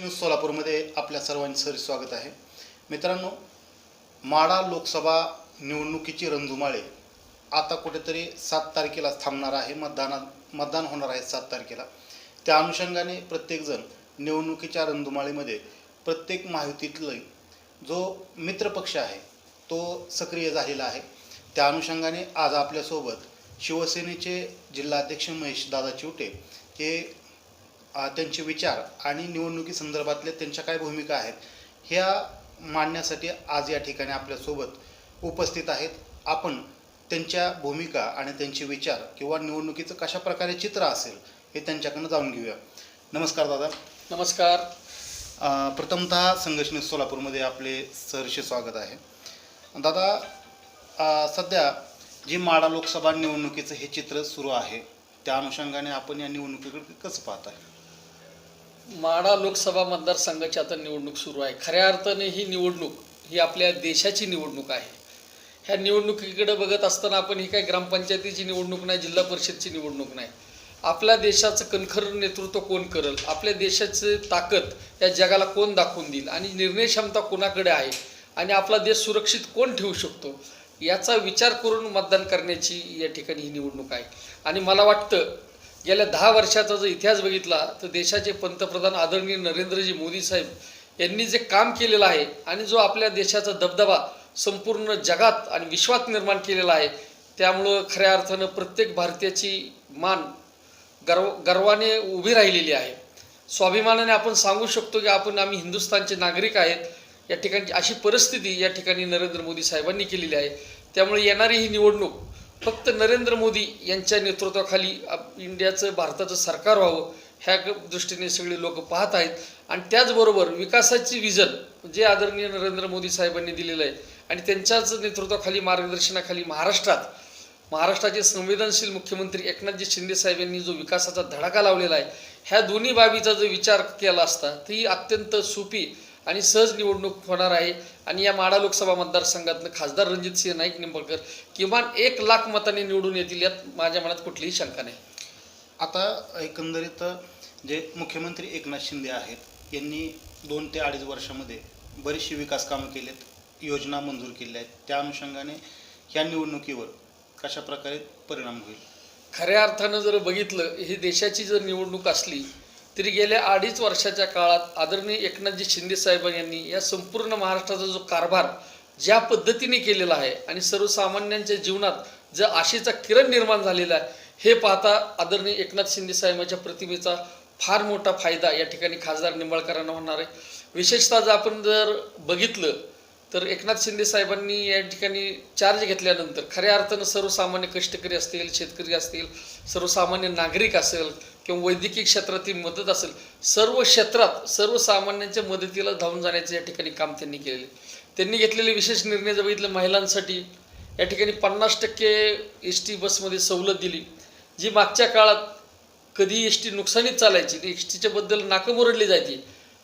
News सोलापूरमध्ये आपल्या सर्वांचं स्वागत आहे. मित्रांनो माडा लोकसभा निवडणुकीची रणधुमाळे आता कुठेतरी सात तारखेला थांबणार आहे. मतदानात मतदान होणार आहे सात तारखेला. त्या अनुषंगाने प्रत्येकजण निवडणुकीच्या रणधुमाळीमध्ये प्रत्येक माहितीतलं जो मित्रपक्ष आहे तो सक्रिय झालेला आहे. त्या अनुषंगाने आज आपल्यासोबत शिवसेनेचे जिल्हाध्यक्ष महेश दादा चिवटे हे त्यांचे विचार आणि निवडणुकी संदर्भातल्या त्यांच्या काय भूमिका आहेत ह्या मांडण्यासाठी आज या ठिकाणी आपल्यासोबत उपस्थित आहेत. आपण त्यांच्या भूमिका आणि त्यांचे विचार किंवा निवडणुकीचं कशा प्रकारे चित्र असेल हे त्यांच्याकडनं जाणून घेऊया. नमस्कार दादा. नमस्कार. प्रथमतः संघर्ष न्यूज सोलापूरमध्ये आपले सहर्ष स्वागत आहे. दादा सध्या जी माडा लोकसभा निवडणुकीचं हे चित्र सुरू आहे त्या अनुषंगाने आपण या निवडणुकीकडे कसं पाहताय माडा लोकसभा मतदारसंघाची आता निवडणूक सुरू आहे. खऱ्या अर्थाने ही निवडणूक ही आपल्या देशाची निवडणूक आहे. ह्या निवडणुकीकडे बघत असताना आपण ही काय ग्रामपंचायतीची निवडणूक नाही जिल्हा परिषदची निवडणूक नाही. आपल्या देशाचं कणखर नेतृत्व कोण करेल? आपल्या देशाची ताकद या जगाला कोण दाखवून देईल? आणि निर्णय क्षमता कोणाकडे आहे? आणि आपला देश सुरक्षित कोण ठेवू शकतो? याचा विचार करून मतदान करण्याची या ठिकाणी ही निवडणूक आहे. आणि मला वाटतं गेल्या दहा वर्षाचा जर इतिहास बघितला तर देशाचे पंतप्रधान आदरणीय नरेंद्रजी मोदी साहेब यांनी जे काम केलेलं आहे आणि जो आपल्या देशाचा दबदबा संपूर्ण जगात आणि विश्वात निर्माण केलेला आहे त्यामुळं खऱ्या अर्थानं प्रत्येक भारतीयाची मान गर्व गर्वाने उभी राहिलेली आहे. स्वाभिमानाने आपण सांगू शकतो की आपण आम्ही हिंदुस्थानचे नागरिक आहेत. या ठिकाणी अशी परिस्थिती या ठिकाणी नरेंद्र मोदी साहेबांनी केलेली आहे. त्यामुळे येणारी ही निवडणूक फक्त नरेंद्र मोदी यांच्या नेतृत्वाखाली इंडियाचं भारताचं सरकार व्हावं ह्या दृष्टीने सगळे लोक पाहत आहेत. आणि त्याचबरोबर विकासाची विजन जे आदरणीय नरेंद्र मोदी साहेबांनी दिलेलं आहे आणि त्यांच्याच नेतृत्वाखाली मार्गदर्शनाखाली महाराष्ट्रात महाराष्ट्राचे संवेदनशील मुख्यमंत्री एकनाथजी शिंदे साहेब यांनी जो विकासाचा धडाका लावलेला आहे ह्या दोन्ही बाबीचा जो विचार केला असता तर ही अत्यंत सोपी आणि सहज निवडणूक होणार आहे. आणि या माडा लोकसभा मतदारसंघातनं खासदार रणजितसिंह नाईक निंबाळकर किमान एक लाख मतांनी निवडून येतील यात माझ्या मनात कुठलीही शंका नाही. आता एकंदरीत जे मुख्यमंत्री एकनाथ शिंदे आहेत यांनी दोन ते अडीच वर्षामध्ये बरीचशी विकास कामं केलेत योजना मंजूर केल्या आहेत. त्या अनुषंगाने ह्या निवडणुकीवर कशा प्रकारे परिणाम होईल? खऱ्या अर्थानं जर बघितलं ही देशाची जर निवडणूक असली तरी गेल्या अडीच वर्षाच्या काळात आदरणीय एकनाथजी शिंदे साहेब यांनी या संपूर्ण महाराष्ट्राचा जो कारभार ज्या पद्धतीने केलेला आहे आणि सर्वसामान्यांच्या जीवनात जर आशेचा किरण निर्माण झालेला आहे हे पाहता आदरणीय एकनाथ शिंदे साहेबांच्या प्रतिमेचा फार मोठा फायदा या ठिकाणी खासदार निंबाळकरांना होणार आहे. विशेषतः जर आपण जर बघितलं तर एकनाथ शिंदे साहेबांनी या ठिकाणी चार्ज घेतल्यानंतर खऱ्या अर्थानं सर्वसामान्य कष्टकरी असतील शेतकरी असतील सर्वसामान्य नागरिक असेल किंवा वैद्यकीय क्षेत्रातील मदत असेल सर्व क्षेत्रात सर्वसामान्यांच्या मदतीला धावून जाण्याचे या ठिकाणी काम त्यांनी केलेले. त्यांनी घेतलेले विशेष निर्णय जर बघितलं महिलांसाठी या ठिकाणी पन्नास टक्के एस टी बसमध्ये सवलत दिली. जी मागच्या काळात कधी एस टी नुकसानीत चालायची एस टीच्याबद्दल नाकं मुरडली जायची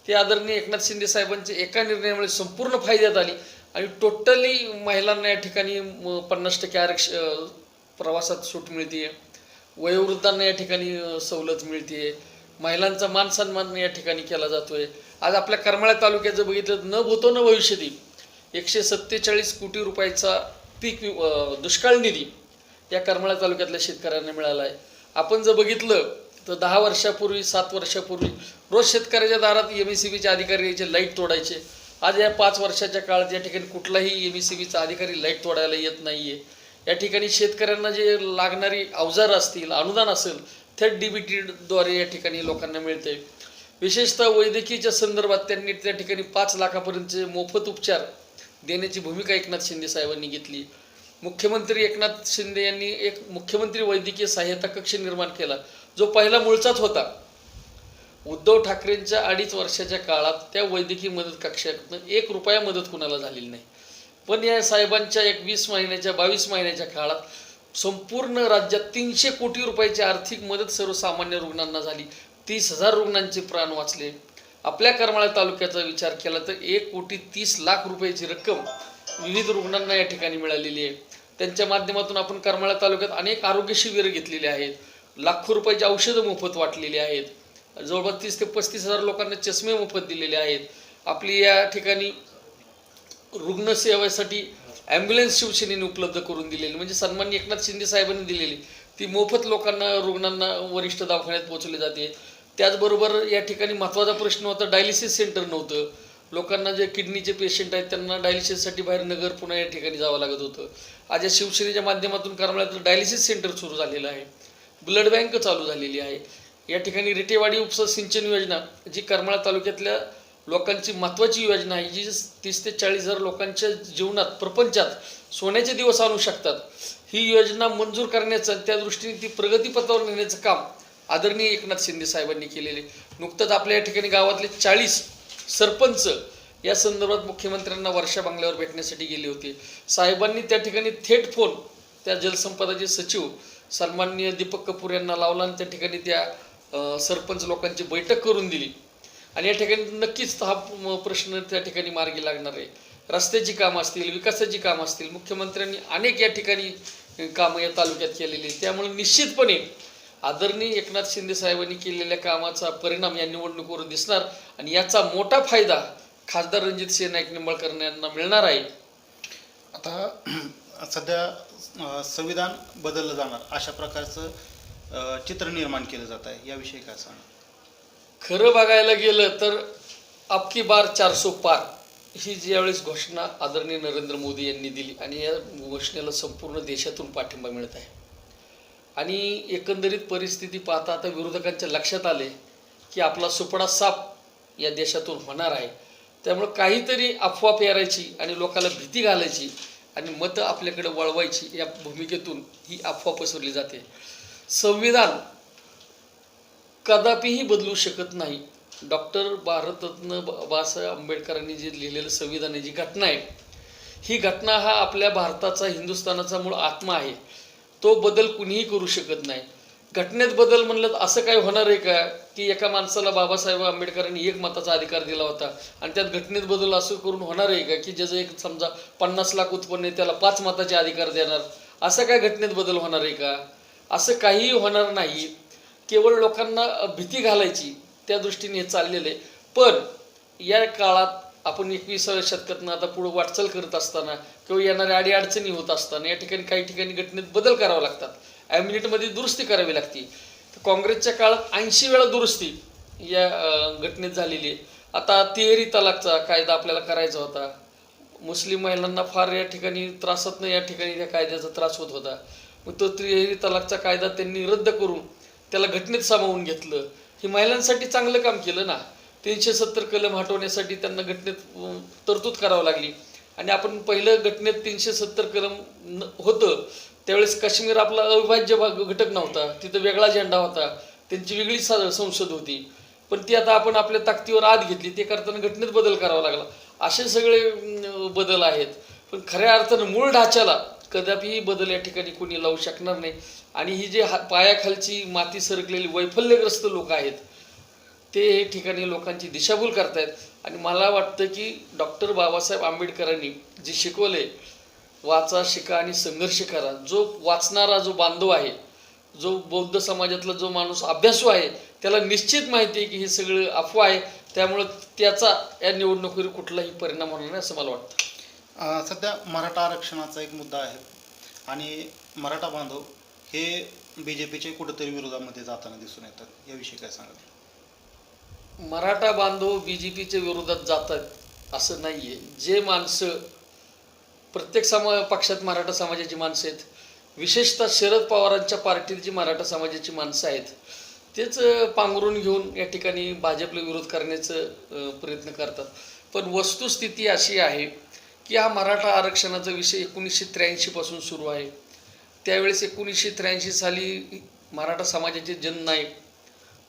ते आदरणीय एकनाथ शिंदे साहेबांच्या एका निर्णयामुळे संपूर्ण फायद्यात आली आणि टोटली महिलांना या ठिकाणी म- पन्नास टक्के आरक्ष प्रवासात सूट मिळते वयोवृद्धांना या ठिकाणी सवलत मिळते. महिलांचा मान सन्मान या ठिकाणी केला जातोय. आज आपल्या करमाळ्या तालुक्याचं बघितलं न भूतो न भविष्यती एकशे सत्तेचाळीस कोटी रुपयाचा पीक दुष्काळ निधी या करमाळा तालुक्यातल्या शेतकऱ्यांना मिळाला आहे आपण जर बघितलं तर दहा वर्षापूर्वी सात वर्षापूर्वी रोज शेतकऱ्याच्या दारात एम एस सी बीचे अधिकारी यायचे लाइट तोडायचे. आज या पाच वर्षाच्या काळात या ठिकाणी कुठलाही एम एस सी बीचा अधिकारी लाइट तोडायला येत नाही आहे या ठिकाणी शेतकऱ्यांना जे लागणारी अवजार असतील अनुदान असेल थेट डी बी टीद्वारे या ठिकाणी लोकांना मिळते. विशेषतः वैद्यकीयच्या संदर्भात त्यांनी त्या ठिकाणी पाच लाखापर्यंतचे मोफत उपचार देण्याची भूमिका एकनाथ शिंदे साहेबांनी घेतली. मुख्यमंत्री एकनाथ शिंदे यांनी एक मुख्यमंत्री वैद्यकीय सहाय्यता कक्ष निर्माण केला जो पहिला मूळचाच होता. उद्धव ठाकरेंच्या अडीच वर्षाच्या काळात त्या वैद्यकीय मदत कक्षातनं एक रुपया मदत कुणाला झालेली नाही. पण या साहेबांच्या एक वीस महिन्याच्या बावीस महिन्याच्या काळात संपूर्ण राज्यात तीनशे कोटी रुपयाची आर्थिक मदत सर्वसामान्य रुग्णांना झाली. तीस हजार रुग्णांचे प्राण वाचले. आपल्या करमाळा तालुक्याचा विचार केला तर एक कोटी तीस लाख रुपयाची रक्कम विविध रुग्णांना या ठिकाणी मिळालेली आहे. त्यांच्या माध्यमातून आपण करमाळा तालुक्यात अनेक आरोग्य शिबिरं घेतलेली आहेत. लाखो रुपयाची औषधं मोफत वाटलेली आहेत. जवळपास तीस ते पस्तीस हजार लोकांना चष्मे मोफत दिलेले आहेत. आपली या ठिकाणी रुग्णसेवेसाठी ॲम्ब्युलन्स शिवसेनेने उपलब्ध करून दिलेली म्हणजे सन्मान्य एकनाथ शिंदे साहेबांनी दिलेली. ती मोफत लोकांना रुग्णांना वरिष्ठ दवाखान्यात पोहोचवली जाते. त्याचबरोबर या ठिकाणी महत्त्वाचा प्रश्न होता डायलिसिस सेंटर नव्हतं. लोकांना जे किडनीचे पेशंट आहेत त्यांना डायलिसिससाठी बाहेर नगर पुन्हा या ठिकाणी जावं लागत होतं. आज या शिवसेनेच्या माध्यमातून करमाळ्यात डायलिसिस सेंटर सुरू झालेलं आहे. ब्लड बँक चालू झालेली आहे. या ठिकाणी रिटेवाडी उपसा सिंचन योजना जी करमाळा तालुक्यातल्या लोकांची महत्त्वाची योजना आहे. जी तीस ते चाळीस हजार लोकांच्या जीवनात प्रपंचात सोन्याचे दिवस आणू शकतात. ही योजना मंजूर करण्याचं त्या दृष्टीने ती प्रगतीपथावर नेण्याचं काम आदरणीय एकनाथ शिंदे साहेबांनी केलेले नुकतंच आपल्या या ठिकाणी गावातले चाळीस सरपंच या संदर्भात मुख्यमंत्र्यांना वर्षा बंगल्यावर भेटण्यासाठी गेले होते. साहेबांनी त्या ठिकाणी थेट फोन त्या जलसंपदाचे सचिव सन्माननीय दीपक कपूर यांना लावला आणि त्या ठिकाणी त्या सरपंच लोकांची बैठक करून दिली. आणि या ठिकाणी नक्कीच हा प्रश्न त्या ठिकाणी मार्गी लागणार आहे. रस्त्याची कामं असतील विकासाची कामं असतील मुख्यमंत्र्यांनी अनेक या ठिकाणी कामं या तालुक्यात केलेली त्यामुळे निश्चितपणे आदरणीय एकनाथ शिंदे साहेबांनी केलेल्या कामाचा परिणाम या निवडणुकीवर दिसणार आणि याचा मोठा फायदा खासदार रणजित सिंह नाईक निंबाळकर यांना मिळणार आहे. आता सध्या संविधान बदललं जाणार अशा प्रकारचं चित्र निर्माण केलं जात आहे. याविषयी काय सांगा खरं बघायला गेलं तर अबकी बार चारसो पार ही ज्यावेळेस घोषणा आदरणीय नरेंद्र मोदी यांनी दिली आणि या घोषणेला संपूर्ण देशातून पाठिंबा मिळत आहे. आणि एकंदरीत परिस्थिती पाहता आता विरोधकांच्या लक्षात आले की आपला सुपडा साप या देशातून होणार आहे. त्यामुळं काहीतरी अफवा पेरायची आणि लोकांना भीती घालायची आणि मतं आपल्याकडे वळवायची या भूमिकेतून ही अफवा पसरली जाते. संविधान कदापिही बदलू शकत नाही. डॉक्टर भारतरत्न बाबासाहेब आंबेडकरांनी जे लिहिलेलं संविधान आहे जी घटना आहे ही घटना हा आपल्या भारताचा हिंदुस्थानाचा मूळ आत्मा आहे. तो बदल कुणीही करू शकत नाही. घटनेत बदल म्हणलं तर असं काय होणार आहे का? की एका माणसाला बाबासाहेब आंबेडकरांनी एक मताचा अधिकार दिला होता आणि त्यात घटनेत बदल असं करून होणार आहे का? की ज्याचं एक समजा पन्नास लाख उत्पन्न आहे त्याला पाच मताचे अधिकार देणार? असं काय घटनेत बदल होणार आहे का? असं काहीही होणार नाही. केवळ लोकांना भीती घालायची त्या दृष्टीने हे चाललेलं आहे. पण या काळात आपण एकविसाव्या शतकातनं आता पुढं वाटचाल करत असताना किंवा येणाऱ्या अडीअडचणी होत असताना या ठिकाणी काही ठिकाणी घटनेत बदल करावे लागतात. ॲम्युनिटमध्ये दुरुस्ती करावी लागते. तर काँग्रेसच्या काळात ऐंशी वेळा दुरुस्ती या घटनेत झालेली आहे. आता तिहेरी तलाकचा कायदा आपल्याला करायचा होता. मुस्लिम महिलांना फार या ठिकाणी त्रासातनं या ठिकाणी त्या कायद्याचा त्रास होत होता. मग तो त्रिहेरी तलाकचा कायदा त्यांनी रद्द करून त्याला घटनेत सामावून घेतलं. हे महिलांसाठी चांगलं काम केलं ना. तीनशे सत्तर कलम हटवण्यासाठी त्यांना घटनेत तरतूद करावं लागली. आणि आपण पहिलं घटनेत तीनशे सत्तर कलम न- होतं. त्यावेळेस काश्मीर आपला अविभाज्य भाग घटक नव्हता. तिथं वेगळा झेंडा होता. त्यांची वेगळी सा- संसद होती. पण ती आता आपण आपल्या ताकदीवर आत घेतली. ते करताना घटनेत बदल करावा लागला. असे सगळे बदल आहेत. पण खऱ्या अर्थानं मूळ ढाच्याला कदापिही बदल या ठिकाणी कोणी लावू शकणार नाही. आणि ही जी हा पायाखालची माती सरकलेली वैफल्यग्रस्त लोक आहेत ते हे ठिकाणी लोकांची दिशाभूल करतायत. आणि मला वाटतं की डॉक्टर बाबासाहेब आंबेडकरांनी जे शिकवले वाचा शिका आणि संघर्ष करा. जो वाचणारा जो बांधव आहे जो बौद्ध समाजातला जो माणूस अभ्यासू आहे त्याला निश्चित माहिती आहे की हे सगळं अफवा आहे. त्यामुळं त्याचा या निवडणुकीवर कुठलाही परिणाम होणार नाही असं मला वाटतं. सध्या मराठा आरक्षणाचा एक मुद्दा आहे आणि मराठा बांधव हे बी जे पीचे कुठेतरी विरोधामध्ये जाताना दिसून येतात. याविषयी काय सांगाल? मराठा बांधव बी जे पीच्या विरोधात जातात असं नाही आहे जे माणसं प्रत्येक समा पक्षात मराठा समाजाची माणसं आहेत. विशेषतः शरद पवारांच्या पार्टीत जी मराठा समाजाची माणसं आहेत तेच पांघरून घेऊन या ठिकाणी भाजपला विरोध करण्याचं प्रयत्न करतात. पण वस्तुस्थिती अशी आहे की हा मराठा आरक्षणाचा विषय एकोणीसशे त्र्याऐंशीपासून सुरू आहे? त्यावेळेस एकोणीसशे त्र्याऐंशी साली मराठा समाजाचे जननायक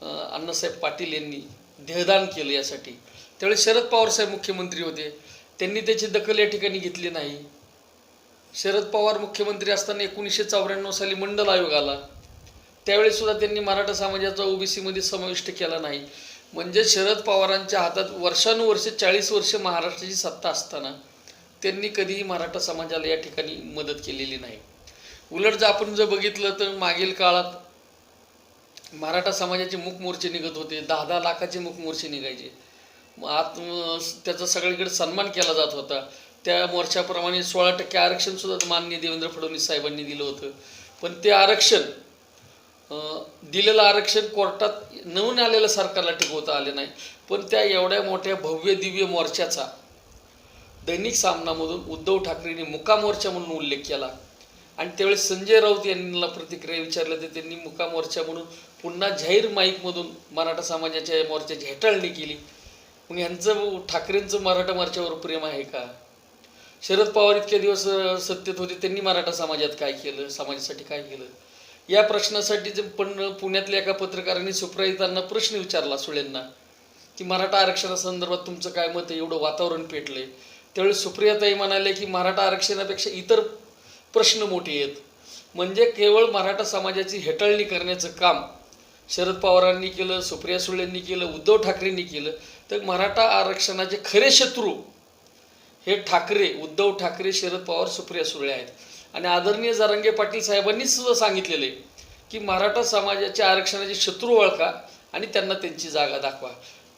अण्णासाहेब पाटील यांनी देहदान केलं यासाठी. त्यावेळेस शरद पवार साहेब मुख्यमंत्री होते. त्यांनी त्याची दखल या ठिकाणी घेतली नाही. शरद पवार मुख्यमंत्री असताना एकोणीसशे चौऱ्याण्णव साली मंडल आयोग आला. त्यावेळेस सुद्धा त्यांनी मराठा समाजाचा ओबीसीमध्ये समाविष्ट केला नाही. म्हणजे शरद पवारांच्या हातात वर्षानुवर्षे चाळीस वर्ष महाराष्ट्राची सत्ता असताना त्यांनी कधीही मराठा समाजाला या ठिकाणी मदत केलेली नाही. उलट जर आपण जर बघितलं तर मागील काळात मराठा समाजाचे मुख मोर्चे निघत होते दहा दहा लाखाचे मुख मोर्चे निघायचे. आत त्याचा सगळीकडे सन्मान केला जात होता. त्या मोर्चाप्रमाणे सोळा टक्के आरक्षणसुद्धा माननीय देवेंद्र फडणवीस साहेबांनी दिलं होतं. पण ते आरक्षण दिलेलं आरक्षण कोर्टात नवीन आलेलं सरकारला टिकवता आले नाही. पण त्या एवढ्या मोठ्या भव्य दिव्य मोर्चाचा दैनिक सामनामधून उद्धव ठाकरेंनी मुकामोर्चा म्हणून उल्लेख केला. आणि त्यावेळेस संजय राऊत यांना प्रतिक्रिया विचारल्या तर त्यांनी मुकामोर्चा म्हणून पुन्हा जाहीर माईकमधून मराठा समाजाच्या मोर्चाची हेटाळणी केली. मग यांचं ठाकरेंचं मराठा मोर्चावर प्रेम आहे का? शरद पवार इतके दिवस सत्तेत होते त्यांनी मराठा समाजात काय केलं? समाजासाठी काय केलं? या प्रश्नासाठी जे पण पुण्यातल्या एका पत्रकारांनी सुप्रायतांना प्रश्न विचारला सुळेंना की मराठा आरक्षणासंदर्भात तुमचं काय मत आहे? एवढं वातावरण पेटलंय. त्यावेळी सुप्रियाताई म्हणाले की मराठा आरक्षणापेक्षा इतर प्रश्न मोठे आहेत. म्हणजे केवळ मराठा समाजाची हेटाळणी करण्याचं काम शरद पवारांनी केलं सुप्रिया सुळेंनी केलं उद्धव ठाकरेंनी केलं तर मराठा आरक्षणाचे खरे शत्रू हे ठाकरे उद्धव ठाकरे शरद पवार सुप्रिया सुळे आहेत. आणि आदरणीय जारंगे पाटील साहेबांनीच सुद्धा सांगितलेले की मराठा समाजाच्या आरक्षणाचे शत्रू ओळखा आणि त्यांना त्यांची जागा दाखवा.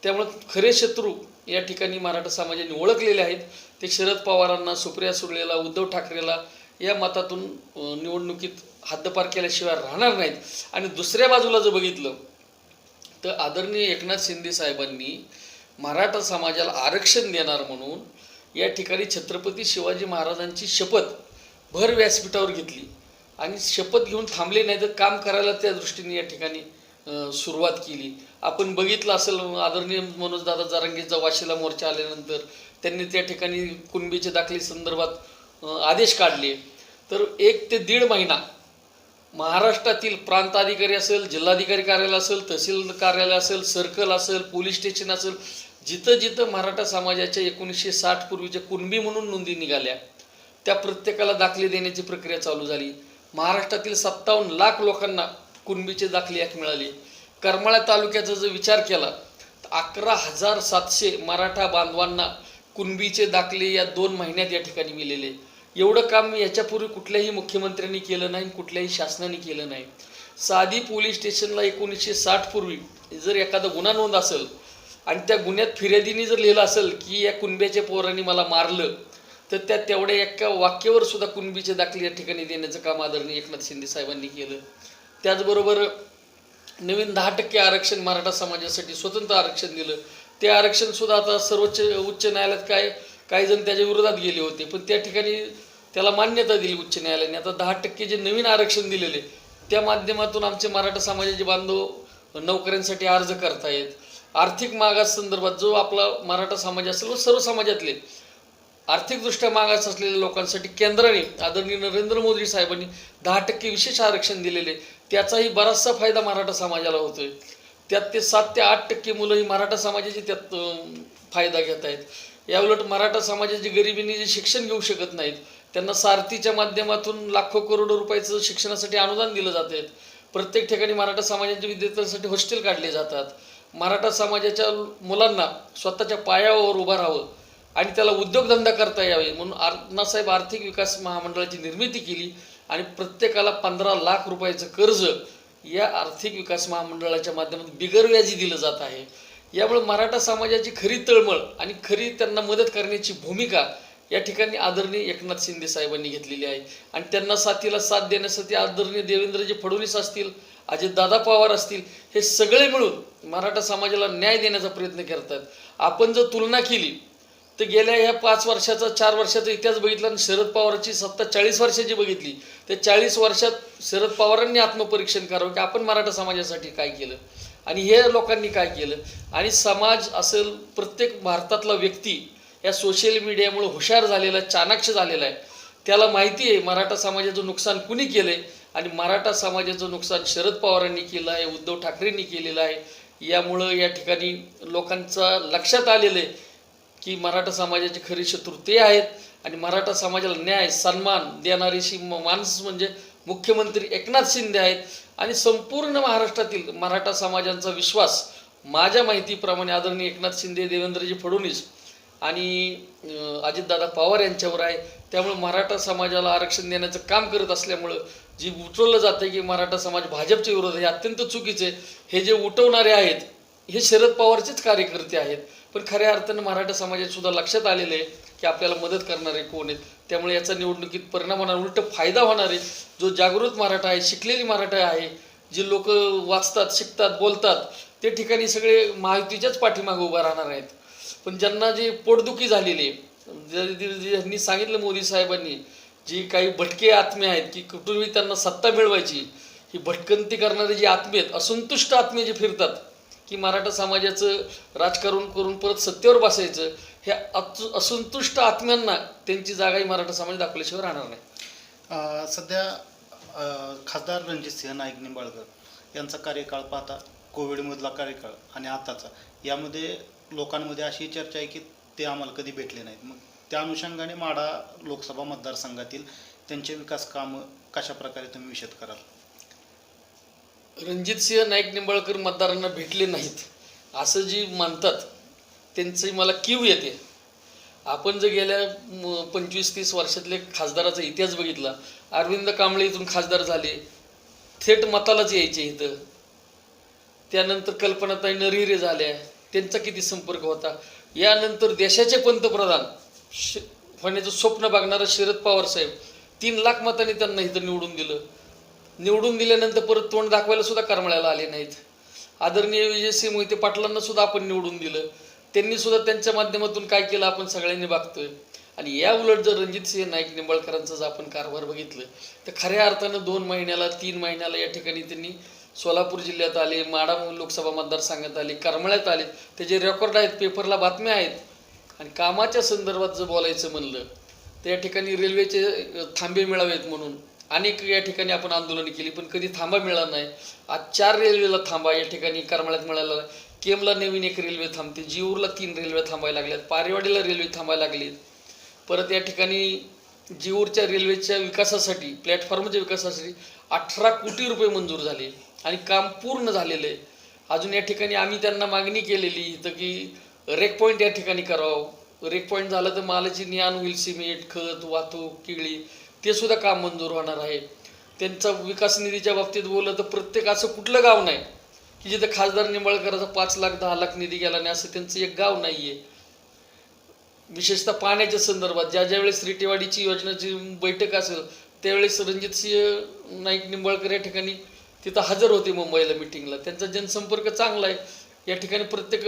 त्यामुळे खरे शत्रू या ठिकाणी मराठा समाजाने ओळखलेले आहेत. ते शरद पवारांना सुप्रिया सुळेला उद्धव ठाकरेला या मतातून निवडणुकीत हद्दपार केल्याशिवाय राहणार नाहीत. आणि दुसऱ्या बाजूला जर बघितलं तर आदरणीय एकनाथ शिंदे साहेबांनी मराठा समाजाला आरक्षण देणार म्हणून या ठिकाणी छत्रपती शिवाजी महाराजांची शपथ भर व्यासपीठावर घेतली. आणि शपथ घेऊन थांबले नाही तर काम करायला त्या दृष्टीने या ठिकाणी सुरुवात केली. आपण बघितलं असेल आदरणीय मनोजदादा दादा वाशीला मोर्चा आल्यानंतर त्यांनी त्या ठिकाणी कुणबीच्या दाखले संदर्भात आदेश काढले. तर एक ते दीड महिना महाराष्ट्रातील प्रांताधिकारी असेल जिल्हाधिकारी कार्यालय असेल तहसील कार्यालय असेल सर्कल असेल पोलीस स्टेशन असेल जिथं जिथं मराठा समाजाच्या एकोणीसशे साठ पूर्वीच्या कुणबी म्हणून नोंदी निघाल्या त्या प्रत्येकाला दाखले देण्याची प्रक्रिया चालू झाली. महाराष्ट्रातील सत्तावन्न लाख लोकांना कुणबीचे दाखले यात मिळाले. करमाळा तालुक्याचा जर विचार केला तर अकरा हजार सातशे मराठा बांधवांना कुणबीचे दाखले या दोन महिन्यात या ठिकाणी मिलेले एवढं काम याच्यापूर्वी कुठल्याही मुख्यमंत्र्यांनी केलं नाही कुठल्याही शासनाने केलं नाही. साधी पोलीस स्टेशनला एकोणीसशे साठ पूर्वी जर एखादा गुन्हा नोंद असेल आणि त्या गुन्ह्यात फिर्यादीने जर लिहिलं असेल की या कुणब्याच्या पोरांनी मला मारलं तर त्या तेवढ्या एका वाक्यावर सुद्धा कुणबीचे दाखले या ठिकाणी देण्याचं काम आदरणीय एकनाथ शिंदे साहेबांनी केलं. त्याचबरोबर नवीन दहा टक्के आरक्षण मराठा समाजासाठी स्वतंत्र आरक्षण दिलं. ते आरक्षणसुद्धा आता सर्वोच्च उच्च न्यायालयात काय काही जण त्याच्या विरोधात गेले होते. पण त्या ठिकाणी त्याला मान्यता दिली उच्च न्यायालयाने. आता दहा टक्के जे नवीन आरक्षण दिलेले त्या माध्यमातून आमचे मराठा समाजाचे बांधव नोकऱ्यांसाठी अर्ज करतायत. आर्थिक मागास संदर्भात जो आपला मराठा समाज असेल व सर्व समाजातले आर्थिकदृष्ट्या मागास असलेल्या लोकांसाठी केंद्राने आदरणीय नरेंद्र मोदी साहेबांनी दहा टक्के विशेष आरक्षण दिलेले त्याचाही बराचसा फायदा मराठा समाजाला होतोय. त्यात ते सात ते आठ टक्के मुलं ही मराठा समाजाची त्यात फायदा घेत आहेत. याउलट मराठा समाजाची गरिबीने जे शिक्षण घेऊ शकत नाहीत त्यांना सारथीच्या माध्यमातून लाखो करोडो रुपयाचं शिक्षणासाठी अनुदान दिलं जाते प्रत्येक ठिकाणी मराठा समाजाच्या विद्यार्थ्यांसाठी हॉस्टेल काढले जातात. मराठा समाजाच्या मुलांना स्वतःच्या पायावर उभं राहावं आणि त्याला उद्योगधंदा करता यावे. म्हणून अण्णासाहेब आर्थिक विकास महामंडळाची निर्मिती केली आणि प्रत्येकाला पंधरा लाख रुपयाचं कर्ज या आर्थिक विकास महामंडळाच्या माध्यमातून बिगरव्याजी दिलं जात आहे. यामुळे मराठा समाजाची खरी तळमळ आणि खरी त्यांना मदत करण्याची भूमिका या ठिकाणी आदरणीय एकनाथ शिंदे साहेबांनी घेतलेली आहे. आणि त्यांना साथीला साथ देण्यासाठी आदरणीय देवेंद्रजी फडणवीस असतील अजितदादा पवार असतील हे सगळे मिळून मराठा समाजाला न्याय देण्याचा प्रयत्न करतात. आपण जर तुलना केली तर गेल्या ह्या पाच वर्षाचा चार वर्षाचा इतिहास बघितला आणि शरद पवारांची सत्ता चाळीस वर्षाची बघितली. तर चाळीस वर्षात शरद पवारांनी आत्मपरीक्षण करावं की आपण मराठा समाजासाठी काय केलं? आणि हे लोकांनी काय केलं? आणि समाज असेल प्रत्येक भारतातला व्यक्ती या सोशल मीडियामुळे हुशार झालेला चाणाक्ष झालेला आहे. त्याला माहिती आहे मराठा समाजाचं नुकसान कुणी केलं आहे आणि मराठा समाजाचं नुकसान शरद पवारांनी केलं आहे उद्धव ठाकरेंनी केलेलं आहे. यामुळं या ठिकाणी लोकांचा लक्षात आलेलं आहे की मराठा समाजाचे खरी शत्रू ते आहेत आणि मराठा समाजाला न्याय सन्मान देणारीशी म- माणूस म्हणजे मुख्यमंत्री एकनाथ शिंदे आहेत. आणि संपूर्ण महाराष्ट्रातील मराठा समाजांचा विश्वास माझ्या माहितीप्रमाणे आदरणीय एकनाथ शिंदे देवेंद्रजी फडणवीस आणि अजितदादा पवार यांच्यावर आहे. त्यामुळे मराठा समाजाला आरक्षण देण्याचं काम करत असल्यामुळं जी उठवलं जातं की मराठा समाज भाजपच्या विरोध हे अत्यंत चुकीचे आहे. हे जे उठवणारे आहेत हे शरद पवारचेच कार्यकर्ते आहेत. पण खऱ्या अर्थानं मराठा समाजात सुद्धा लक्षात आलेलं आहे की आपल्याला मदत करणारे कोण आहेत? त्यामुळे याचा निवडणुकीत परिणाम होणार उलट फायदा होणार आहे. जो जागृत मराठा आहे शिकलेली मराठा आहे जे लोक वाचतात शिकतात बोलतात ते ठिकाणी सगळे महायुतीच्याच पाठीमागे उभा राहणार आहेत. पण ज्यांना जी पोटदुखी झालेली आहे ज्यांनी सांगितलं मोदी साहेबांनी जी काही भटके आत्मे आहेत की कुठूनही त्यांना सत्ता मिळवायची ही भटकंती करणारे जे आत्मे आहेत असंतुष्ट आत्मे जे फिरतात की मराठा समाजाचं राजकारण करून परत सत्तेवर बसायचं हे अतु- असंतुष्ट आत्म्यांना त्यांची जागाही मराठा समाज दाखवल्याशिवाय राहणार नाही. सध्या खासदार रणजित सिंह नाईक निंबाळकर यांचा कार्यकाळ पाहता कोविडमधला कार्यकाळ आणि आताचा यामध्ये लोकांमध्ये अशी चर्चा आहे की ते आम्हाला कधी भेटले नाहीत. मग त्या अनुषंगाने माढा लोकसभा मतदारसंघातील त्यांचे विकास कामं कशा प्रकारे तुम्ही विषद कराल? रणजितसिंह नाईक निंबाळकर मतदारांना भेटले नाहीत. असं जी मानतात त्यांची मला कीव येते. आपण जर गेल्या पंचवीस तीस वर्षातले खासदाराचा इतिहास बघितला अरविंद कांबळे इथून खासदार झाले. थेट मतालाच यायचे इथं. त्यानंतर कल्पनाताई नरिरे झाल्या. त्यांचा किती संपर्क होता? यानंतर देशाचे पंतप्रधान श होण्याचं स्वप्न बघणारा शरद पवार साहेब तीन लाख मतांनी त्यांना इथं निवडून दिलं. निवडून दिल्यानंतर परत तोंड दाखवायला सुद्धा करमळ्याला आले नाहीत. आदरणीय विजयसिंह मोहिते पाटलांना सुद्धा आपण निवडून दिलं. त्यांनी सुद्धा त्यांच्या माध्यमातून काय केलं आपण सगळ्यांनी बघतोय. आणि या उलट जर रणजितसिंह नाईक निंबाळकरांचा जर आपण कारभार बघितलं तर खऱ्या अर्थानं दोन महिन्याला तीन महिन्याला या ठिकाणी त्यांनी सोलापूर जिल्ह्यात आले माडा लोकसभा मतदारसंघात आले करमळ्यात आले. त्याचे रेकॉर्ड आहेत पेपरला बातम्या आहेत. आणि कामाच्या संदर्भात जर बोलायचं म्हणलं तर या ठिकाणी रेल्वेचे थांबे मिळावेत म्हणून. अनेक या ठिकाणी आपण आंदोलनं केली पण कधी थांबा मिळाला नाही. आज चार रेल्वेला थांबा या ठिकाणी करमाळ्यात मिळाला. नाही. केमला नवीन एक रेल्वे थांबते जीवूरला तीन रेल्वे थांबायला लागल्यात पारेवाडीला रेल्वे थांबायला लागलीत. परत या ठिकाणी जीवूरच्या रेल्वेच्या विकासासाठी प्लॅटफॉर्मच्या विकासासाठी अठरा कोटी रुपये मंजूर झाले आणि काम पूर्ण झालेलं आहे. अजून या ठिकाणी आम्ही त्यांना मागणी केलेली इथं की रेक पॉईंट या ठिकाणी करावं. रेक पॉईंट झालं तर मालाची ज्ञान होईल सिमेंट खत वाहतूक किळी ते सुद्धा काम मंजूर होणार आहे. त्यांचा विकास निधीच्या बाबतीत बोललं तर प्रत्येक असं कुठलं गाव नाही की जिथं खासदार निंबाळकराचा पाच लाख दहा लाख निधी गेला नाही असं त्यांचं एक गाव नाही आहे विशेषतः पाण्याच्या संदर्भात ज्या ज्यावेळेस रिटेवाडीची योजनाची बैठक असेल त्यावेळेस रणजितसिंह नाईक निंबाळकर या ठिकाणी तिथं हजर होते मुंबईला मिटिंगला त्यांचा जनसंपर्क चांगला आहे. या ठिकाणी प्रत्येक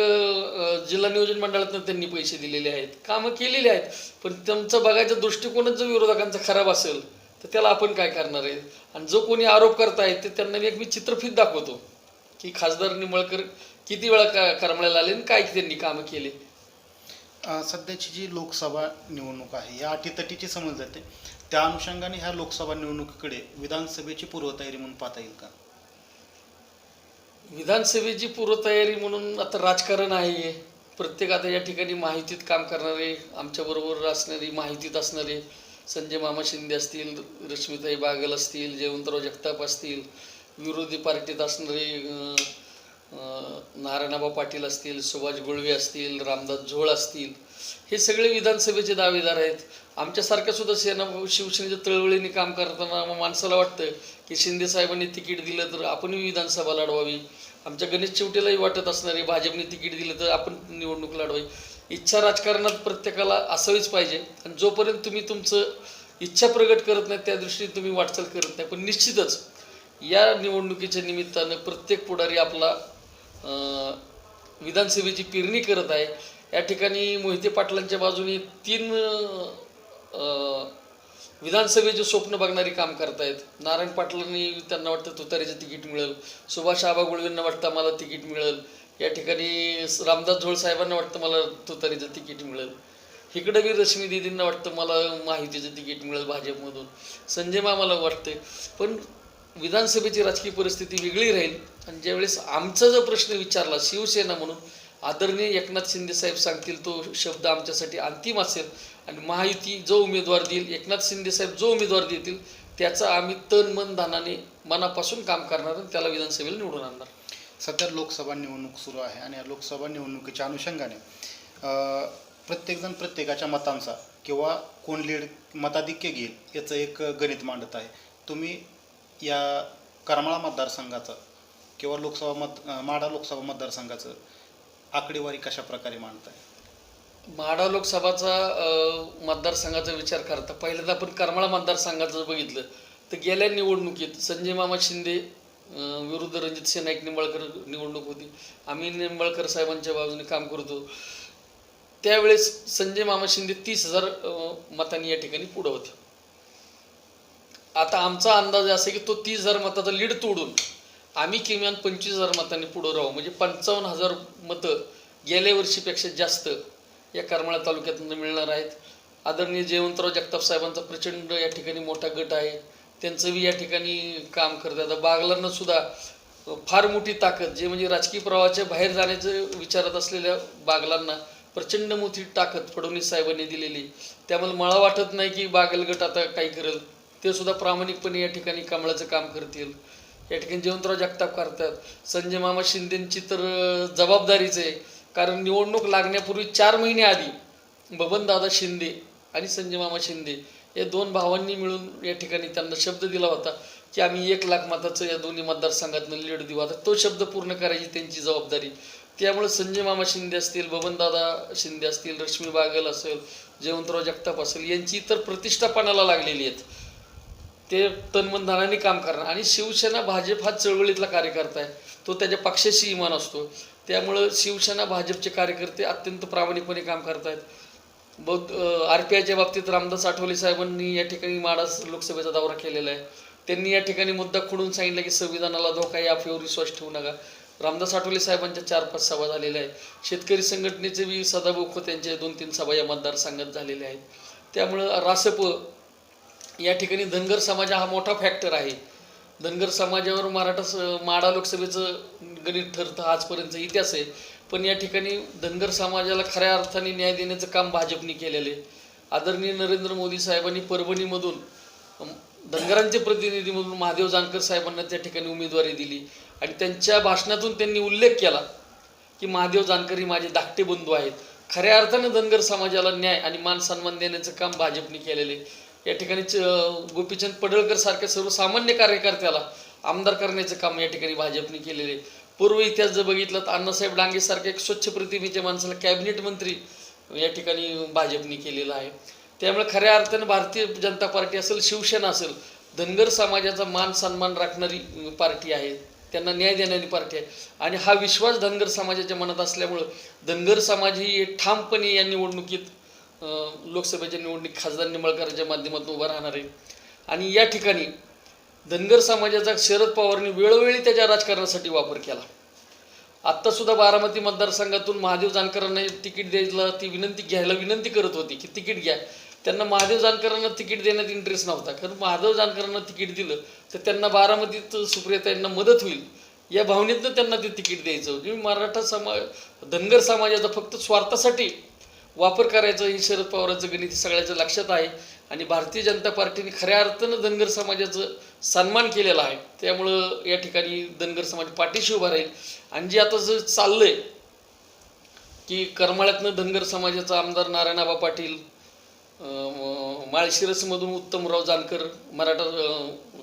जिल्हा नियोजन मंडळातनं त्यांनी पैसे दिलेले आहेत. कामं केलेली आहेत. पण त्यांचा बघायचा दृष्टिकोनच जर विरोधकांचा खराब असेल तर त्याला आपण काय करणार आहे? आणि जो कोणी आरोप करतायत ते त्यांना मी एक मी चित्रफित दाखवतो. की खासदार निमळकर किती वेळा का करमळ्याला आले आणि काय त्यांनी कामं केले? सध्याची जी लोकसभा निवडणूक आहे या अटीतटीची समज जाते. त्या अनुषंगाने ह्या लोकसभा निवडणुकीकडे विधानसभेची पूर्वतयारी म्हणून पाहता येईल का? विधानसभेची पूर्वतयारी म्हणून आता राजकारण आहे. प्रत्येक आता या ठिकाणी माहितीत काम करणारे आमच्याबरोबर असणारी माहितीत असणारे संजय मामा शिंदे असतील रश्मिताई बागल असतील जयवंतराव जगताप असतील विरोधी पार्टीत असणारे नारायणाबा पाटील असतील सुभाष गुळवे असतील रामदास झोळ असतील हे सगळे विधानसभेचे दावेदार आहेत. आमच्यासारख्या सुद्धा सेना शिवसेनेच्या तळवळीने काम करताना मग माणसाला वाटतं की शिंदे साहेबांनी तिकीट दिलं तर आपणही विधानसभा लढवावी. आमच्या गणेश चिवटेलाही वाटत असणार आहे भाजपने तिकीट दिलं तर आपण निवडणूक लढवावी. इच्छा राजकारणात प्रत्येकाला असावीच पाहिजे. आणि जोपर्यंत तुम्ही तुमचं इच्छा प्रगट करत नाही त्या दृष्टीने तुम्ही वाटचाल करत नाही. पण निश्चितच या निवडणुकीच्या निमित्तानं प्रत्येक पुढारी आपला विधानसभेची पेरणी करत आहे. या ठिकाणी मोहिते पाटलांच्या बाजूने तीन विधानसभेचे स्वप्न बघणारी काम करतायत. नारायण पाटलांनी त्यांना वाटतं तुतारीचं तिकीट मिळेल. सुभाष आबा गुळवेंना वाटतं मला तिकीट मिळेल. या ठिकाणी रामदास झोळ साहेबांना वाटतं मला तुतारीचं तिकीट मिळेल. इकडं बी रश्मी दिदींना वाटतं मला माहितीचं तिकीट मिळेल भाजपमधून. संजय मामाला वाटते पण विधानसभेची राजकीय परिस्थिती वेगळी राहील. आणि ज्यावेळेस आमचा जो प्रश्न विचारला शिवसेना म्हणून आदरणीय एकनाथ शिंदे साहेब सांगतील तो शब्द आमच्यासाठी अंतिम असेल. आणि महायुती जो उमेदवार देईल एकनाथ शिंदे साहेब जो उमेदवार देतील त्याचा आम्ही तन मन धनाने मनापासून काम करणार आणि त्याला विधानसभेला निवडून आणणार. सध्या लोकसभा निवडणूक सुरू आहे आणि या लोकसभा निवडणुकीच्या अनुषंगाने प्रत्येकजण प्रत्येकाच्या मतांचा किंवा कोण लीड मताधिक्य घेईल याचं एक गणित मांडत आहे. तुम्ही या करमाळा मतदारसंघाचं किंवा लोकसभा मत माढा लोकसभा मतदारसंघाचं आकडेवारी कशा प्रकारे मांडताय? माढा लोकसभाचा मतदारसंघाचा विचार करता पहिल्यांदा आपण करमाळा मतदारसंघाचं जर बघितलं तर गेल्या निवडणुकीत संजय मामा शिंदे विरुद्ध विरुद्ध रणजितसिंह नाईक निंबाळकर निवडणूक होती. आम्ही निंबाळकर साहेबांच्या बाजूने काम करतो. त्यावेळेस संजय मामा शिंदे तीस हजार मतांनी या ठिकाणी पुढं होते. आता आमचा अंदाज असा की तो तीस हजार मताचा लीड तोडून आम्ही किमान पंचवीस हजार मतांनी पुढं राहू. म्हणजे पंचावन्न हजार मतं गेल्या वर्षीपेक्षा जास्त या करमाळा तालुक्यातून मिळणार आहेत. आदरणीय जयवंतराव जगताप साहेबांचा प्रचंड या ठिकाणी मोठा गट आहे. त्यांचं बी या ठिकाणी काम करतात. आता बागलांना सुद्धा फार मोठी ताकद जे म्हणजे राजकीय प्रवाहाच्या बाहेर जाण्याचं विचारत असलेल्या बागलांना प्रचंड मोठी ताकद फडणवीस साहेबांनी दिलेली. त्यामुळे मला वाटत नाही की बागल गट आता काही करेल. ते सुद्धा प्रामाणिकपणे या ठिकाणी कमळाचं काम करतील. या ठिकाणी जयवंतराव जगताप करतात. संजय मामा शिंदेंची तर जबाबदारीच आहे. कारण निवडणूक लागण्यापूर्वी चार महिने आधी बबनदादा शिंदे आणि संजय मामा शिंदे या दोन भावांनी मिळून या ठिकाणी त्यांना शब्द दिला होता की आम्ही एक लाख मताचं या दोन्ही मतदारसंघातनं लीड देऊ. आता तो शब्द पूर्ण करायची त्यांची जबाबदारी. त्यामुळे संजय मामा शिंदे असतील बबनदादा शिंदे असतील रश्मी बागल असेल जयवंतराव जगताप असेल यांची तर प्रतिष्ठापणाला लागलेली आहेत. ते तन्मनधनाने काम करणार. आणि शिवसेना भाजप हा चळवळीतला कार्यकर्ता आहे. तो त्याच्या पक्षाशी इमान असतो. त्यामुळं शिवसेना भाजपचे कार्यकर्ते अत्यंत प्रामाणिकपणे काम करतायत. बौद्ध आर पी आयच्या बाबतीत रामदास आठवले साहेबांनी या ठिकाणी माडास लोकसभेचा दौरा केलेला आहे. त्यांनी या ठिकाणी मुद्दा खुडून सांगितलं की संविधानाला धोका या अफवेवर विश्वास ठेवू नका. रामदास आठवले साहेबांच्या चार पाच सभा झालेल्या आहेत. शेतकरी संघटनेचे बी सदाभाऊ खोत यांचे दोन तीन सभा या मतदारसंघात झालेल्या आहेत. त्यामुळं रासप या ठिकाणी धनगर समाज हा मोठा फॅक्टर आहे. धनगर समाजावर मराठा स- माडा लोकसभेचं गणित ठरतं आजपर्यंत इतिहास आहे. पण या ठिकाणी धनगर समाजाला खऱ्या अर्थाने न्याय देण्याचं काम भाजपने केलेलं आहे. आदरणीय नरेंद्र मोदी साहेबांनी परभणीमधून धनगरांचे प्रतिनिधी म्हणून महादेव जानकर साहेबांना त्या ठिकाणी उमेदवारी दिली. आणि त्यांच्या भाषणातून त्यांनी उल्लेख केला की महादेव जानकर हे माझे धाकटे बंधू आहेत. खऱ्या अर्थानं धनगर समाजाला न्याय आणि मान सन्मान देण्याचं काम भाजपने केलेले या ठिकाणी च- गोपीचंद पडळकर सारख्या सर्वसामान्य कार्यकर्त्याला आमदार करण्याचं काम या ठिकाणी भाजपने केलेले. पूर्व इतिहास जर बघितलं तर अण्णासाहेब डांगे सारख्या एक स्वच्छ प्रतिमेच्या माणसाला कॅबिनेट मंत्री या ठिकाणी भाजपने केलेलं आहे. त्यामुळे खऱ्या अर्थानं भारतीय जनता पार्टी असेल शिवसेना असेल धनगर समाजाचा मान सन्मान राखणारी पार्टी आहे. त्यांना न्याय देणारी पार्टी आहे. आणि हा विश्वास धनगर समाजाच्या मनात असल्यामुळं धनगर समाज ही ठामपणे या निवडणुकीत लोकसभेच्या निवडणूक खासदार निंबाळकरांच्या माध्यमातून उभा राहणार आहे. आणि या ठिकाणी धनगर समाजाचा शरद पवारांनी वेळोवेळी त्याच्या राजकारणासाठी वापर केला. आत्तासुद्धा बारामती मतदारसंघातून महादेव जानकरांना तिकीट द्यायला ती विनंती घ्यायला विनंती करत होती की तिकीट घ्या. त्यांना महादेव जानकरांना तिकीट देण्यात इंटरेस्ट नव्हता. कारण महादेव जानकरांना तिकीट दिलं तर त्यांना बारामतीत सुप्रियता यांना मदत होईल या भावनेतनं त्यांना ते तिकीट द्यायचं म्हणजे मराठा समाज धनगर समाजाचा फक्त स्वार्थासाठी वापर करायचं हे शरद पवारांचं गणित सगळ्याच्या लक्षात आहे. आणि भारतीय जनता पार्टीने खऱ्या अर्थानं धनगर समाजाचं सन्मान केलेला आहे. त्यामुळं या ठिकाणी धनगर समाज पाठीशी उभा राहील. आणि जे आता जर चाललं आहे की करमाळ्यातनं धनगर समाजाचा आमदार नारायणाबा पाटील माळशिरसमधून उत्तमराव जानकर मराठा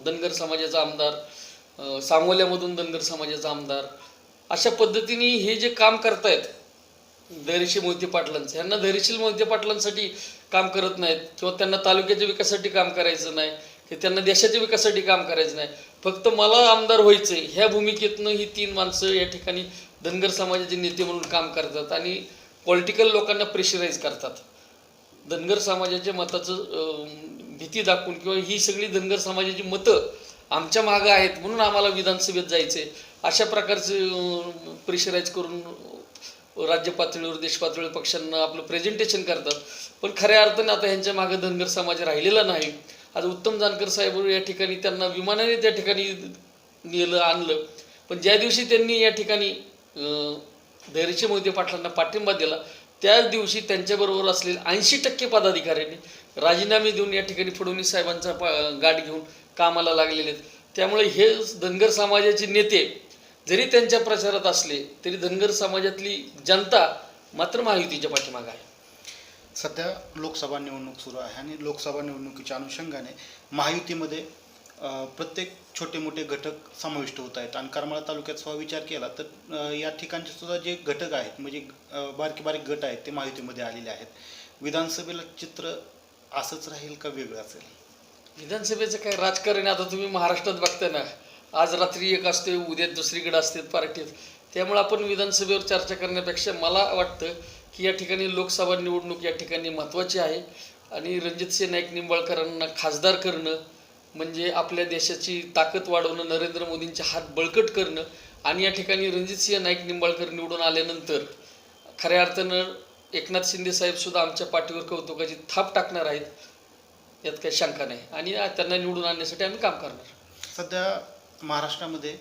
धनगर समाजाचा आमदार सांगोल्यामधून धनगर समाजाचा आमदार अशा पद्धतीने हे जे काम करतायत धैर्यशील मोहिते पाटलांचं. ह्यांना धैर्यशील मोहिते पाटलांसाठी काम करत नाहीत किंवा त्यांना तालुक्याच्या विकासासाठी काम करायचं नाही की त्यांना देशाच्या विकासासाठी काम करायचं नाही. फक्त मला आमदार व्हायचंय ह्या भूमिकेतनं ही तीन माणसं या ठिकाणी धनगर समाजाचे नेते म्हणून काम करतात आणि पॉलिटिकल लोकांना प्रेशराईज करतात. धनगर समाजाच्या मताचं भीती दाखवून किंवा ही सगळी धनगर समाजाची मतं आमच्या मागं आहेत म्हणून आम्हाला विधानसभेत जायचं आहे अशा प्रकारचे प्रेशराईज करून राज्य पातळीवर देश पातळीवर पक्षांना आपलं प्रेझेंटेशन करतात. पण खऱ्या अर्थाने आता ह्यांच्या मागं धनगर समाज राहिलेला नाही. आज उत्तम जानकर साहेब या ठिकाणी त्यांना विमानाने त्या ठिकाणी नेलं आणलं. पण ज्या दिवशी त्यांनी या ठिकाणी धैर्य मोदी मोहिते पाटलांना पाठिंबा दिला त्याच दिवशी त्यांच्याबरोबर असलेले ऐंशी टक्के पदाधिकाऱ्यांनी राजीनामे देऊन या ठिकाणी फडणवीस साहेबांचा पा- गाठ घेऊन कामाला लागलेले आहेत. त्यामुळे हे धनगर समाजाचे नेते जरी त्यांच्या प्रचारात असले तरी धनगर समाजातली जनता मात्र महायुतीच्या पाठीमागे आहे. सध्या लोकसभा निवडणूक सुरू आहे आणि लोकसभा निवडणुकीच्या अनुषंगाने महायुतीमध्ये प्रत्येक छोटे मोठे घटक समाविष्ट होत आहेत. आणि करमाळा तालुक्यात सुद्धा विचार केला तर या ठिकाणचे सुद्धा जे घटक आहेत म्हणजे बारके बारीक गट आहेत ते माहितीमध्ये आलेले आहेत. विधानसभेला चित्र असंच राहील का वेगळं असेल? विधानसभेचं काय राजकारण आहे, आता तुम्ही महाराष्ट्रात बघताय ना. आज रात्री एक असते उद्या दुसरीकडे असते पार्टीत. त्यामुळे आपण विधानसभेवर चर्चा करण्यापेक्षा मला वाटतं की या ठिकाणी लोकसभा निवडणूक या ठिकाणी महत्त्वाची आहे. आणि रणजितसिंह नाईक निंबाळकरांना खासदार करणं म्हणजे आपल्या देशाची ताकद वाढवणं नरेंद्र मोदींचे हात बळकट करणं आणि या ठिकाणी रणजितसिंह नाईक निंबाळकर निवडून आल्यानंतर खऱ्या अर्थानं एकनाथ शिंदे साहेबसुद्धा आमच्या पाठीवर कौतुकाची थाप टाकणार आहेत यात काही शंका नाही. आणि त्यांना निवडून आणण्यासाठी आम्ही काम करणार. सध्या महाराष्ट्रामध्ये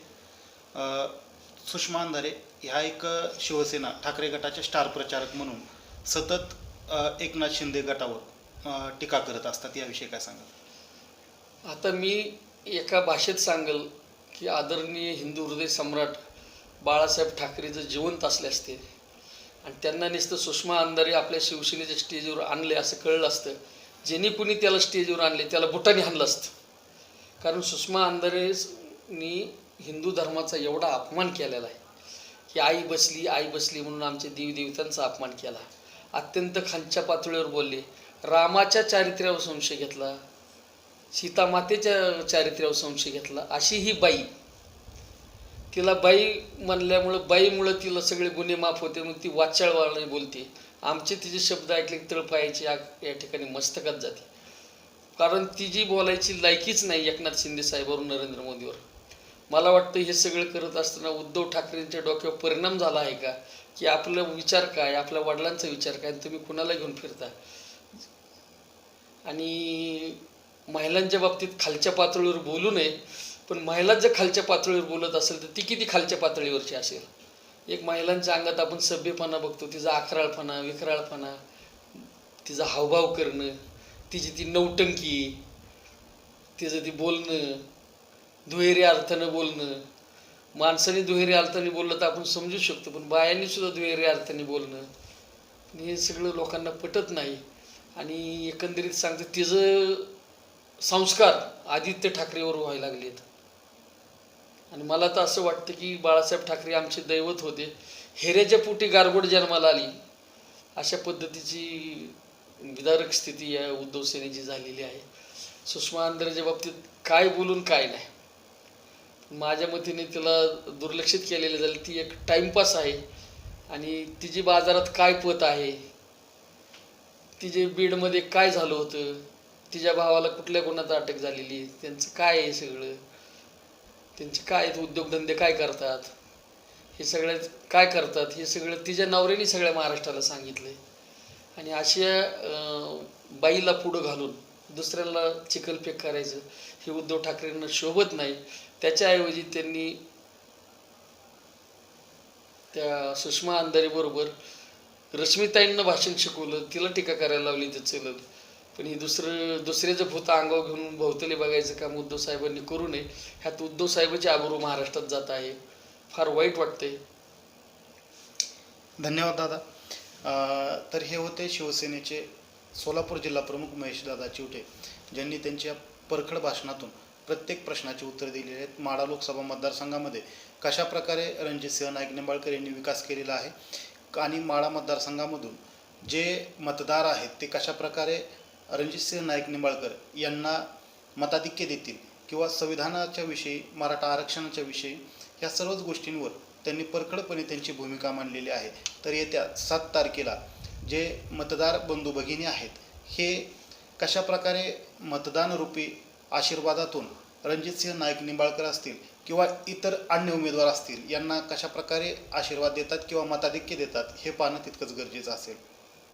सुषमा अंधारे ह्या एक शिवसेना ठाकरे गटाचे स्टार प्रचारक म्हणून सतत एकनाथ शिंदे गटावर टीका करत असतात. याविषयी काय सांगा आता मी एका भाषेत सांगेल की आदरणीय हिंदू हृदय सम्राट बाळासाहेब ठाकरेचं जिवंत असले असते आणि त्यांना नुसतं सुषमा अंधारे आपल्या शिवसेनेच्या स्टेजवर आणले असं कळलं असतं ज्यांनी कुणी त्याला स्टेजवर आणले त्याला बुटाने आणलं असतं. कारण सुषमा नी हिंदू धर्माचा एवढा अपमान केलेला आहे. की आई बसली आई बसली म्हणून आमच्या देवदेवतांचा अपमान केला. अत्यंत खालच्या पातळीवर बोलले रामाच्या चारित्र्यावर संशय घेतला सीतामातेच्या चारित्र्यावर संशय घेतला अशी ही बाई. तिला बाई म्हणल्यामुळं बाईमुळं तिला सगळे गुन्हे माफ होते मग ती वाचाळवाने बोलते. आमचे तिचे शब्द ऐकले की तळपायाची आग या ठिकाणी मस्तकात जाते. कारण ती जी बोलायची लायकीच नाही एकनाथ शिंदे साहेबावर नरेंद्र मोदीवर. मला वाटतं हे सगळं करत असताना उद्धव ठाकरेंच्या डोक्यावर परिणाम झाला आहे का? की आपलं विचार काय? आपल्या वडिलांचा विचार काय? आणि तुम्ही कुणाला घेऊन फिरता? आणि महिलांच्या बाबतीत खालच्या पातळीवर बोलू नये पण महिला जर खालच्या पातळीवर बोलत असेल तर ती किती खालच्या पातळीवरची असेल? एक महिलांच्या अंगात आपण सभ्यपणा बघतो तिचा आखराळपणा विखराळपणा तिचा हावभाव करणं तिची ती नौटंकी तिचं ती बोलणं दुहेरी अर्थानं बोलणं. माणसाने दुहेरी अर्थाने बोललं तर आपण समजू शकतो पण बायांनी सुद्धा दुहेरी अर्थाने बोलणं. हे सगळं लोकांना पटत नाही. आणि एकंदरीत सांगतं तिचं संस्कार आदित्य ठाकरेवर व्हायला लागलेत. आणि मला तर असं वाटतं की बाळासाहेब ठाकरे आमचे दैवत होते. हेऱ्याच्या पोटी गारगोड जन्माला आली. अशा पद्धतीची विदारक स्थिती या उद्धव सेनेची झालेली आहे. सुषमा अंधारेच्या बाबतीत काय बोलून काय नाही. माझ्या मतीने तिला दुर्लक्षित केलेलं झालं. ती एक टाइमपास आहे. आणि तिची बाजारात काय पत आहे? तिचे बीडमध्ये काय झालं होतं? तिच्या भावाला कुठल्या गुन्ह्यात अटक झालेली त्यांचं काय आहे सगळं? त्यांचे काय आहेत? उद्योगधंदे काय करतात? हे सगळ्यात काय करतात? हे सगळं तिच्या नवऱ्याने सगळ्या महाराष्ट्राला सांगितलं आणि अशा बाईला पुढं घालून दुसऱ्याला चिखलफेक करायचं हे उद्धव ठाकरेंना शोभत नाही. त्याच्याऐवजी त्यांनी त्या सुषमा अंधारेबरोबर रश्मिताईंना भाषण शिकवलं तिला टीका करायला लावली तर चलत. पण ही दुसरं दुसऱ्याचं भूत अंगावर घेऊन भोवतले बघायचं काम उद्धव साहेबांनी करू नये ह्यात उद्धव साहेबाची आबरू महाराष्ट्रात जात आहे. फार वाईट वाटते धन्यवाद दादा. तर हे होते शिवसेनेचे सोलापूर जिल्हा प्रमुख महेशदादा चिवटे ज्यांनी त्यांच्या परखड भाषणातून प्रत्येक प्रश्नाची उत्तर दिलेली आहेत माडा लोकसभा मतदारसंघामध्ये. कशा प्रकारे रणजितसिंह नाईक निंबाळकर यांनी विकास केलेला आहे आणि माडा मतदारसंघामधून जे मतदार आहेत ते कशा प्रकारे रणजितसिंह नाईक निंबाळकर यांना मताधिक्य देतील किंवा संविधानाच्या विषयी मराठा आरक्षणाच्या विषयी या सर्वच गोष्टींवर त्यांनी परखडपणे त्यांची भूमिका मांडलेली आहे. तर येत्या सात तारखेला जे मतदार बंधू भगिनी आहेत हे कशा प्रकारे मतदानरूपी आशीर्वादातून रणजितसिंह नाईक निंबाळकर असतील किंवा इतर अन्य उमेदवार असतील यांना कशाप्रकारे आशीर्वाद देतात किंवा मताधिक्य देतात हे पाहणं तितकंच गरजेचं असेल.